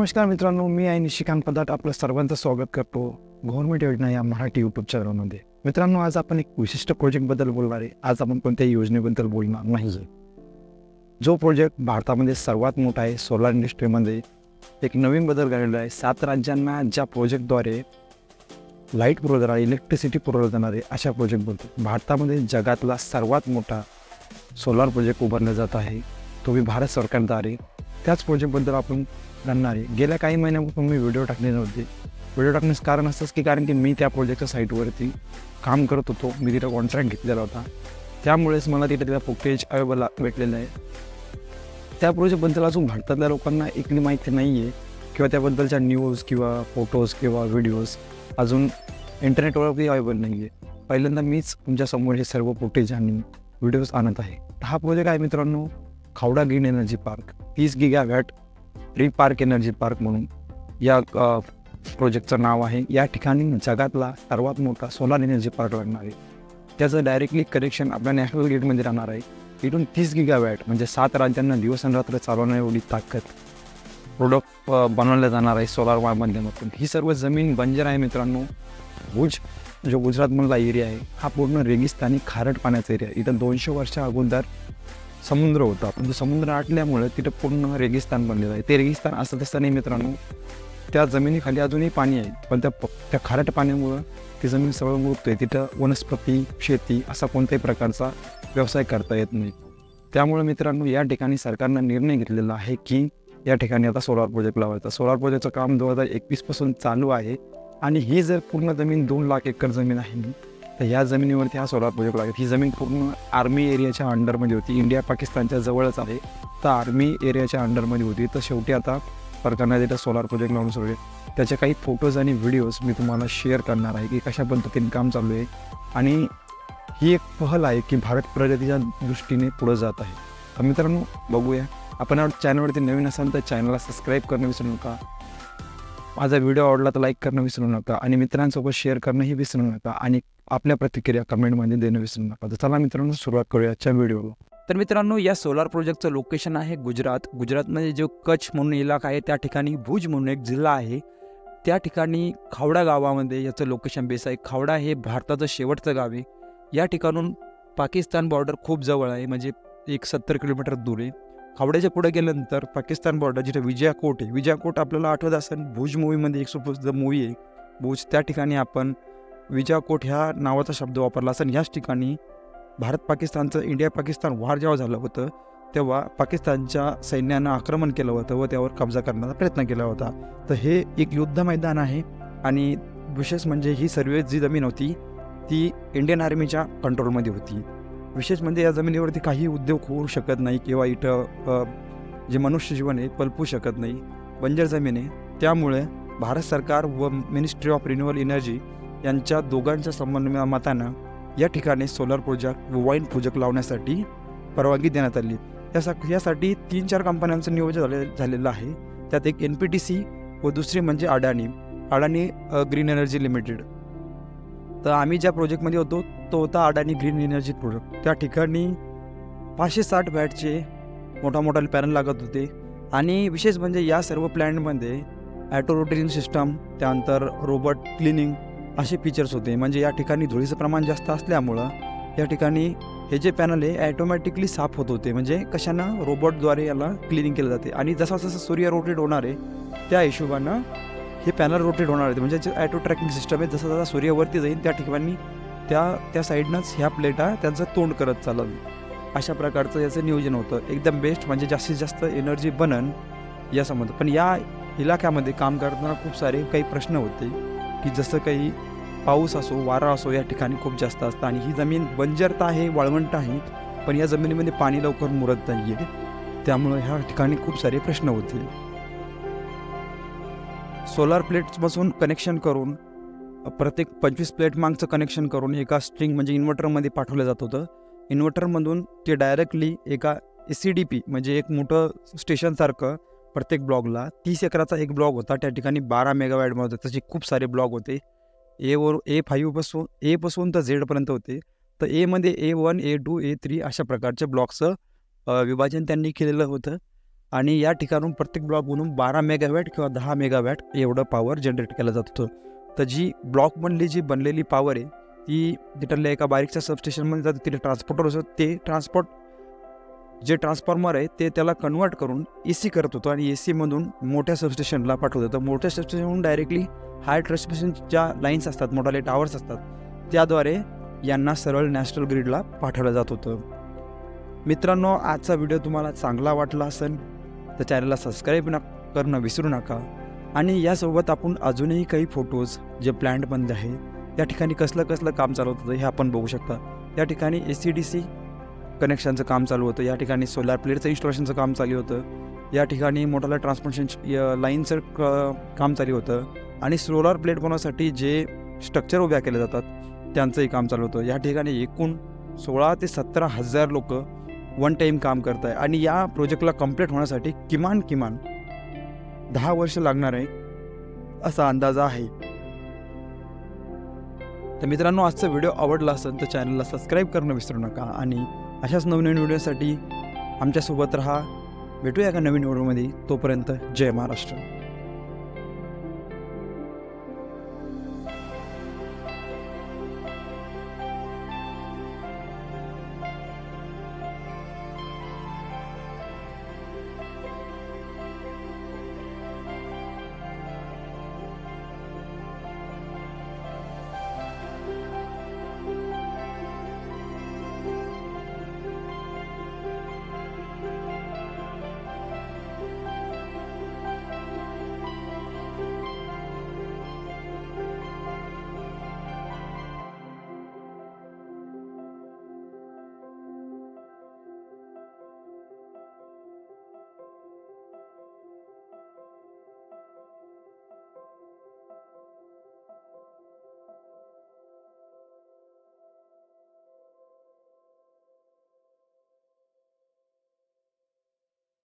नमस्कार मित्रांनो मी आहे निशिकांत पदार्थ आपलं सर्वांचं स्वागत करतो गव्हर्नमेंट योजना या मराठी यूट्यूब चॅनलमध्ये मित्रांनो आज आपण एक विशिष्ट प्रोजेक्टबद्दल बोलणार आहे. आज आपण कोणत्याही योजनेबद्दल बोलणार नाही. जो प्रोजेक्ट भारतामध्ये सर्वात मोठा आहे सोलार इंडस्ट्रीमध्ये एक नवीन बदल घडलेला आहे. सात राज्यांना ज्या प्रोजेक्टद्वारे लाइट पुरवणार इलेक्ट्रिसिटी पुरवलं जाणार आहे अशा प्रोजेक्ट बोलतो भारतामध्ये जगातला सर्वात मोठा सोलार प्रोजेक्ट उभारला जात आहे. तो मी भारत सरकारद्वारे. त्याच प्रोजेक्टबद्दल आपण जाणणार आहे. गेल्या काही महिन्यापासून मी व्हिडिओ टाकले नव्हते व्हिडिओ टाकण्याचं कारण असंच की कारण की मी त्या प्रोजेक्टच्या साईटवरती काम करत होतो. मी तिथं कॉन्ट्रॅक्ट घेतलेला होता. त्यामुळेच मला तिथे तिला फुटेज अवेलेबल भेटलेलं आहे. त्या प्रोजेक्टबद्दल अजून भारतातल्या लोकांना एकली माहिती नाही आहे किंवा त्याबद्दलच्या न्यूज किंवा फोटोज किंवा व्हिडिओज अजून इंटरनेटवरती अवेलेबल नाही आहे पहिल्यांदा मीच तुमच्यासमोर हे सर्व फुटेज आणि व्हिडिओज आणत आहे. हा प्रोजेक्ट आहे मित्रांनो. खावडा ग्रीन एनर्जी पार्क तीस गिगा वॅट री पार्क एनर्जी पार्क म्हणून या प्रोजेक्टचं नाव आहे. या ठिकाणी जगातला सर्वात मोठा सोलार एनर्जी पार्क लागणार आहे. त्याचं डायरेक्टली कनेक्शन आपल्या नॅशनल ग्रीडमध्ये राहणार आहे. इथून तीस गिगा वॅट म्हणजे सात राज्यांना दिवस आणि रात्र चालवण्या एवढी ताकद प्रोडक्ट बनवलं जाणार आहे सोलार माध्यमातून ही सर्व जमीन बंजर आहे मित्रांनो. भुज जो गुजरातमधला एरिया आहे हा पूर्ण रेगिस्तानी खारट पाण्याचा एरिया इथं दोनशे वर्षा अगोदर समुद्र होता. पण तो समुद्र आटल्यामुळे तिथं पूर्ण रेगिस्तान बनलेलं आहे. ते रेगिस्तान असं तसं नाही मित्रांनो. त्या जमिनीखाली अजूनही पाणी आहे. पण त्या प त्या खारट पाण्यामुळं ती जमीन सगळं आहे तिथं वनस्पती शेती असा कोणत्याही प्रकारचा व्यवसाय करता येत नाही. त्यामुळे मित्रांनो या ठिकाणी सरकारनं निर्णय घेतलेला आहे की या ठिकाणी आता सोलार प्रोजेक्ट लावायचा. सोलार प्रोजेक्टचं काम दोन हजार एकवीसपासून चालू आहे. आणि ही जर पूर्ण जमीन दोन लाख एकर जमीन आहे तर या जमिनीवरती हा सोलार प्रोजेक्ट लागेल. ही जमीन पूर्ण आर्मी एरियाच्या अंडरमध्ये होती. इंडिया पाकिस्तानच्या जवळच आहे. तर आर्मी एरियाच्या अंडरमध्ये होती. तर शेवटी आता सरकारने तिथं सोलार प्रोजेक्ट लावून सोडले. त्याचे काही फोटोज आणि व्हिडिओज मी तुम्हाला शेअर करणार आहे की कशा पद्धतीने काम चालू आहे. आणि ही एक पहल आहे की भारत प्रगतीच्या दृष्टीने पुढं जात आहे. तर मित्रांनो बघूया. आपण चॅनलवरती नवीन असाल तर चॅनलला सबस्क्राईब करणं विसरू नका. माझा व्हिडिओ आवडला तर लाईक करणं विसरू नका आणि मित्रांसोबत शेअर करणंही विसरू नका आणि आपल्या प्रतिक्रिया कमेंटमध्ये देणं विसरू नका. तर चला मित्रांनो सुरुवात करूया आजच्या व्हिडिओला तर मित्रांनो या सोलार प्रोजेक्टचं लोकेशन आहे गुजरात. गुजरातमध्ये जो कच्छ म्हणून इलाका आहे त्या ठिकाणी भुज म्हणून एक जिल्हा आहे. त्या ठिकाणी खावडा गावामध्ये याचं लोकेशन बेस आहे. खावडा हे भारताचं शेवटचं गाव आहे. या ठिकाणून पाकिस्तान बॉर्डर खूप जवळ आहे म्हणजे एक सत्तर किलोमीटर दूर आहे. खावड्याच्या पुढे गेल्यानंतर पाकिस्तान बॉर्डर जिथे विजया कोट आहे. विजया कोट आपल्याला आठवत असेल भुज मूवीमध्ये एक सुप्रसिद्ध मूवी आहे. भुज त्या ठिकाणी आपण विजया कोट ह्या नावाचा शब्द वापरला असेल. ह्याच ठिकाणी भारत पाकिस्तानचं इंडिया पाकिस्तान वार जेव्हा झालं होतं तेव्हा पाकिस्तानच्या सैन्यानं आक्रमण केलं होतं व त्यावर कब्जा करण्याचा प्रयत्न केला होता. तर हे एक युद्ध मैदान आहे आणि विशेष म्हणजे ही सर्व जी जमीन होती ती इंडियन आर्मीच्या कंट्रोलमध्ये होती. विशेष म्हणजे या जमिनीवरती काही उद्योग होऊ शकत नाही किंवा इथं जे मनुष्य जीवन आहे पलपू शकत नाही. बंजर जमीन आहे. त्यामुळे भारत सरकार व मिनिस्ट्री ऑफ रिन्युअल एनर्जी यांच्या दोघांच्या समन्वय मतानं या ठिकाणी सोलर प्रोजेक्ट व वाईन प्रोजेक्ट लावण्यासाठी परवानगी देण्यात आली. यासा यासाठी तीन चार कंपन्यांचं नियोजन झाले झालेलं आहे. त्यात एक एन पी टी सी व दुसरी म्हणजे अडाणी अडाणी ग्रीन एनर्जी लिमिटेड तर आम्ही ज्या प्रोजेक्टमध्ये होतो तो होता अडाणी ग्रीन एनर्जी प्रोजेक्ट. त्या ठिकाणी पाचशे साठ बॅटचे मोठा मोठा पॅनल लागत होते. आणि विशेष म्हणजे या सर्व प्लॅनमध्ये ॲटो रोटेशन सिस्टम त्यानंतर रोबोट क्लिनिंग असे फीचर्स होते. म्हणजे या ठिकाणी धुळीचं प्रमाण जास्त असल्यामुळं या ठिकाणी हे जे पॅनल आहे ॲटोमॅटिकली साफ होत होते. म्हणजे कशानं? रोबोटद्वारे याला क्लिनिंग केलं जाते. आणि जसा जसं सूर्य रोटेट होणार आहे त्या हिशोबानं हे पॅनल रोटेट होणार आहे. म्हणजे जे ॲटो ट्रॅकिंग सिस्टम आहे जसं जसा सूर्यवरती जाईल त्या ठिकाणी त्या त्या साईडनंच ह्या प्लेटा त्यांचं तोंड करत चालल. अशा प्रकारचं याचं नियोजन होतं. एकदम बेस्ट म्हणजे जास्तीत जास्त एनर्जी बनन या संबंध पण या इलाक्यामध्ये काम करताना खूप सारे काही प्रश्न होते की जसं काही पाऊस असो वारा असो या ठिकाणी खूप जास्त असतं. आणि ही जमीन बंजर तर आहे वाळवंट आहे पण या जमिनीमध्ये पाणी लवकर मुरत नाही आहे त्यामुळं ह्या ठिकाणी खूप सारे प्रश्न होते सोलार प्लेट्सपासून कनेक्शन करून प्रत्येक पंचवीस प्लेट मागचं कनेक्शन करून एका स्ट्रिंग म्हणजे इन्व्हर्टरमध्ये पाठवलं जात होतं. इन्व्हर्टरमधून ते डायरेक्टली एका ए सी डी पी म्हणजे एक मोठं स्टेशनसारखं प्रत्येक ब्लॉगला तीस एकराचा एक ब्लॉग होता. त्या ठिकाणी बारा मेगावॅटमध्ये होते. तसे खूप सारे ब्लॉग होते. एवर ए फाईव्हपासून एपासून तर झेडपर्यंत होते. तर एमध्ये A one A two A three अशा प्रकारच्या ब्लॉक्सचं विभाजन त्यांनी केलेलं होतं. आणि या ठिकाणून प्रत्येक ब्लॉकमधून बारा मेगावॅट किंवा दहा मेगावॅट एवढं पॉवर जनरेट केलं जात होतं. तर जी ब्लॉकमधली जी बनलेली पॉवर आहे ती तिथल्या एका बारीकच्या सबस्टेशनमध्ये जाते तिथे ट्रान्सपोर्टर असतं. ते ट्रान्सपोर्ट जे ट्रान्सफॉर्मर आहे ते त्याला कन्वर्ट करून ए सी करत होतो आणि ए सीमधून मोठ्या सबस्टेशनला पाठवत होतं. मोठ्या सबस्टेशनहून डायरेक्टली हाय ट्रान्समिशनच्या लाईन्स असतात मोठाले टावर्स असतात. त्याद्वारे यांना सरळ नॅशनल ग्रीडला पाठवलं जात होतं. मित्रांनो आजचा व्हिडिओ तुम्हाला चांगला वाटला असेल तर चॅनलला सबस्क्राईब न करणं विसरू नका. आणि यासोबत आपण अजूनही काही फोटोज जे प्लॅन्ट बनले आहेत त्या ठिकाणी कसलं कसलं काम चालू होतं हे आपण बघू शकता. या ठिकाणी ए सी डी सी कनेक्शनचं काम चालू होतं. या ठिकाणी सोलार प्लेटचं इन्स्टॉलेशनचं काम चालू होतं. या ठिकाणी मोठाला ट्रान्समिशन लाईनचं क काम चालू होतं. आणि सोलार प्लेट बनवण्यासाठी जे स्ट्रक्चर उभ्या केले जातात त्यांचंही काम चालू होतं. या ठिकाणी एकूण सोळा ते सतरा हजार लोकं वन टाईम काम करत आहे आणि या प्रोजेक्टला कंप्लीट होण्यासाठी किमान किमान दहा वर्ष लागणार आहे असा अंदाज आहे. तर मित्रांनो आजचा व्हिडिओ आवडला असेल तर चॅनलला सबस्क्राईब करणं विसरू नका आणि अशाच नवीन व्हिडिओसाठी आमच्यासोबत राहा. भेटूया एका नवीन व्हिडिओमध्ये तोपर्यंत जय महाराष्ट्र.